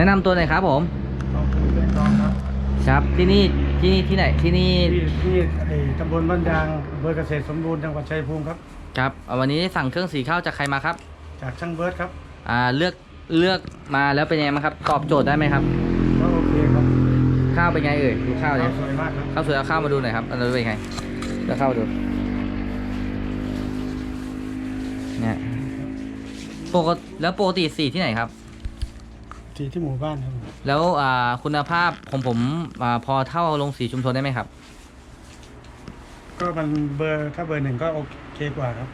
แนะนำตัวหน่อยครับผมขอบคุณเป็นกองครับครับที่นี่ที่นี่ที่ไหนที่นี่ที่ที่ไอ้ตำบลบ้านยางอำเภอเกษตรสมบูรณ์จังหวัดชัยภูมิครับ ครับเอาวันนี้สั่งเครื่องสีข้าวจากใครมาครับจากช่างเบิร์ดครับอ่าเลือกเลือกมาแล้วเป็นยังไงบ้างครับตอบโจทย์ได้ไหมครับก็โอเคครับข้าวเป็นไงเอ่ยดูข้าวเนี่ยสวยมากครับข้าวสวยเอาข้าวมาดูหน่อยครับเราดูเป็นไงแล้วข้าวดูเนี่ยปกติแล้วปกติสีที่ไหนครับ ที่ที่หมู่บ้านครับแล้วอ่าคุณภาพของผมอาพอเท่าลงสีชุมชนได้ไหมครับ ก็มันเบอร์ถ้าเบอร์หนึ่งก็โอเคกว่าครับ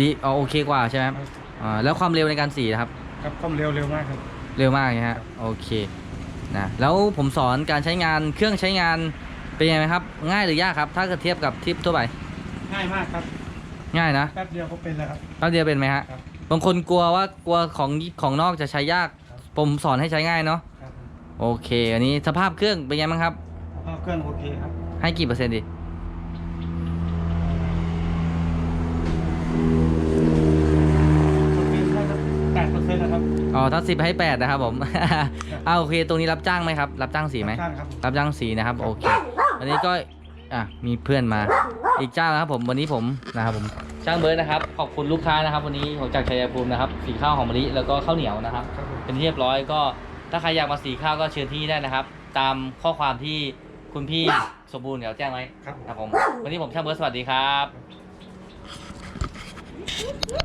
ดีเอาโอเคกว่าใช่ไหมครับอ่าแล้วความเร็วในการสีนะครับ ครับคอมเร็วเร็วมากครับ เร็วมากนะฮะโอเคนะแล้วผมสอนการใช้งานเครื่องใช้งานเป็นยังไงครับ ง่ายหรือยากครับ ถ้าเกิดเทียบกับทิปทั่วไปง่ายมากครับ ง่ายนะแป๊บเดียวก็เป็นแล้วครับ แป๊บเดียวเป็นไหมฮะครับ บางคนกลัวว่ากลัวของของนอกจะใช้ยาก ผมสอนให้ใช้ง่ายเนาะครับโอเคอันนี้สภาพเครื่องเป็นไงบ้างครับแล้วก็เครื่องโอเคครับให้กี่เปอร์เซ็นต์ดีโอเคได้ครับแปดเปอร์เซ็นต์นะครับอ๋อถ้าสิบให้แปดนะครับผมอ่าโอเค ตรงนี้รับจ้างไหมครับ รับจ้างสีไหม ช่างครับ รับจ้างสีนะครับโอเควันนี้ก็อะมีเพื่อนมาอีกเจ้านะครับผมวันนี้ผมนะครับผม ช่างเบิร์ดนะครับ ขอบคุณลูกค้านะครับ วันนี้ผมจากชัยภูมินะครับ สีข้าวหอมมะลิแล้วก็ข้าวเหนียวนะครับครับผมเป็นที่เรียบร้อยก็ถ้าใครอยากมาสีข้าวก็เชิญที่ได้นะครับ ตามข้อความที่คุณพี่สมบูรณ์เดี๋ยวแจ้งไว้ครับผมครับผมวันนี้ผมช่างเบิร์ดสวัสดีครับ